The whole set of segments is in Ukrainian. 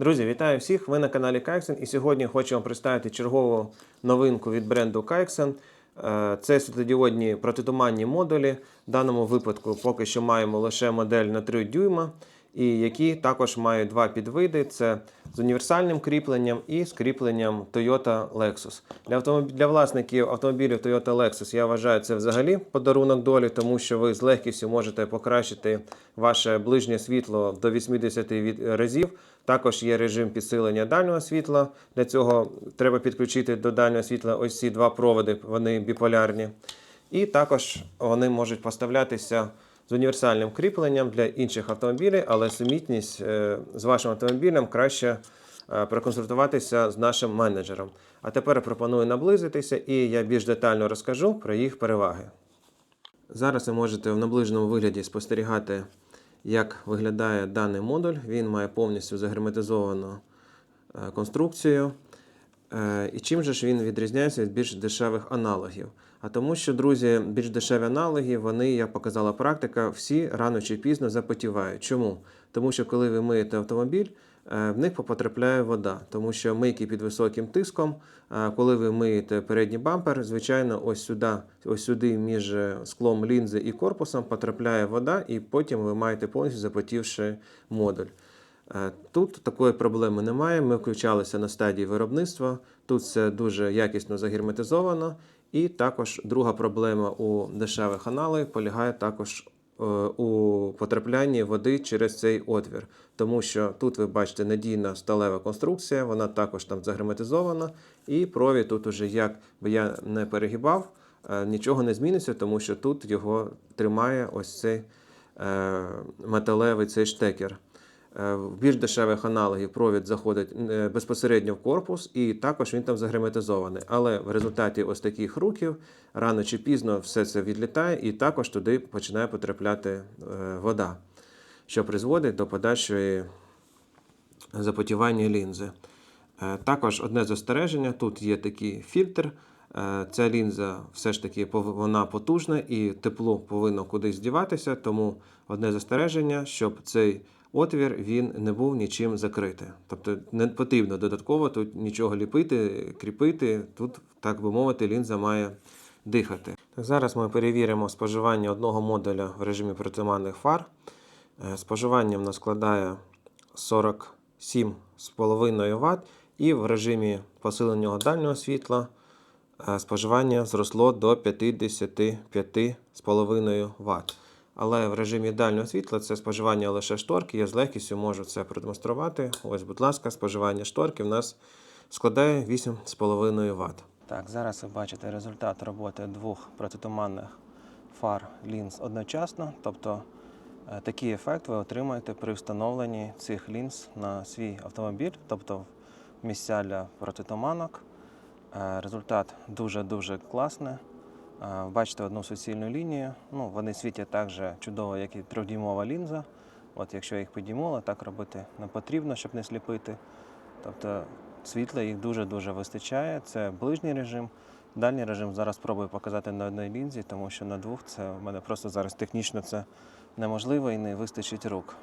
Друзі, вітаю всіх! Ви на каналі Кайксен. і сьогодні хочу вам представити чергову новинку від бренду Kaiksen. Е, Це світлодіодні протитуманні модулі. В даному випадку поки що маємо лише модель на 3 дюйма, і які також мають два підвиди: це з універсальним кріпленням і з кріпленням Toyota Lexus. Для, автомоб... Для власників автомобілів Toyota Lexus я вважаю це взагалі подарунок долі, тому що ви з легкістю можете покращити ваше ближнє світло до 80 від- разів. Також є режим підсилення дальнього світла. Для цього треба підключити до дальнього світла ось ці два проводи, вони біполярні. І також вони можуть поставлятися з універсальним кріпленням для інших автомобілів, але сумітність е, з вашим автомобілем краще е, проконсультуватися з нашим менеджером. А тепер пропоную наблизитися і я більш детально розкажу про їх переваги. Зараз ви можете в наближеному вигляді спостерігати, як виглядає даний модуль. Він має повністю загерметизовану е, конструкцію. Е, І чим же ж він відрізняється від більш дешевих аналогів? А тому, що, друзі, більш дешеві аналоги, вони, як показала практика, всі рано чи пізно запотівають. Чому? Тому що коли ви миєте автомобіль, е, в них потрапляє вода, тому що мийки під високим тиском, е, коли ви миєте передній бампер, звичайно, ось сюди, ось сюди між склом лінзи і корпусом потрапляє вода, і потім ви маєте повністю запотівший модуль. Е, Тут такої проблеми немає. Ми включалися на стадії виробництва. Тут все дуже якісно загерметизовано. І також друга проблема у дешевих аналогів полягає також е, у потраплянні води через цей отвір. Тому що тут ви бачите надійна сталева конструкція, вона також там загерметизована. І провід тут уже як би я не перегибав, е, нічого не зміниться, тому що тут його тримає ось цей металевий цей штекер. Е, В більш дешевих аналогів провід заходить е, безпосередньо в корпус, і також він там загерметизований. Але в результаті ось таких руків рано чи пізно все це відлітає, і також туди починає потрапляти е, вода, що призводить до подальшої запотівання лінзи. Також одне застереження: тут є такий фільтр. Ця лінза все ж таки вона потужна і тепло повинно кудись здіватися. Тому одне застереження, щоб цей отвір він не був нічим закритий. Тобто не потрібно додатково тут нічого ліпити, кріпити. Тут, так би мовити, лінза має дихати. Так, зараз ми перевіримо споживання одного модуля в режимі протиманних фар. Е, Споживання в нас складає 47,5 Вт, і в режимі посиленого дальнього світла е, споживання зросло до 55,5 Вт. Але в режимі дальнього світла це споживання лише шторки. Я з легкістю можу це продемонструвати. Ось, будь ласка, споживання шторки в нас складає 8,5 Вт. Так, зараз ви бачите результат роботи двох протитуманних фар лінз одночасно. Тобто е, такий ефект ви отримаєте при встановленні цих лінз на свій автомобіль, тобто в місця для протитуманок. Е, Результат дуже-дуже класний. Е, Бачите одну суцільну лінію. Ну, вони світять так же чудово, як і трьохдюймова лінза. От якщо їх підіймало, так робити не потрібно, щоб не сліпити. Тобто світла їх дуже-дуже вистачає. Це ближній режим. Дальній режим зараз спробую показати на одній лінзі, тому що на двох це в мене просто зараз технічно це неможливо і не вистачить рук.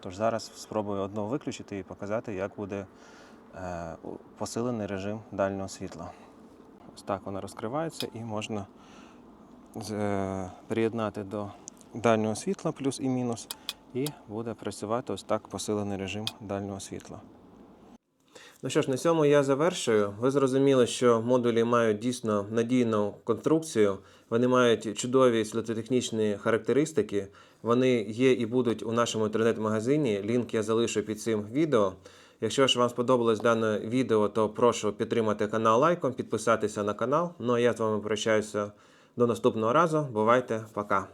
Тож зараз спробую одну виключити і показати, як буде е, посилений режим дальнього світла. Ось так вона розкривається і можна приєднати до дальнього світла плюс і мінус, і буде працювати ось так посилений режим дальнього світла. Ну що ж, на цьому я завершую. Ви зрозуміли, що модулі мають дійсно надійну конструкцію, вони мають чудові світлотехнічні характеристики. Вони є і будуть у нашому інтернет-магазині. Лінк я залишу під цим відео. Якщо ж вам сподобалось дане відео, то прошу підтримати канал лайком, підписатися на канал. Ну а я з вами прощаюся до наступного разу. Бувайте, пока!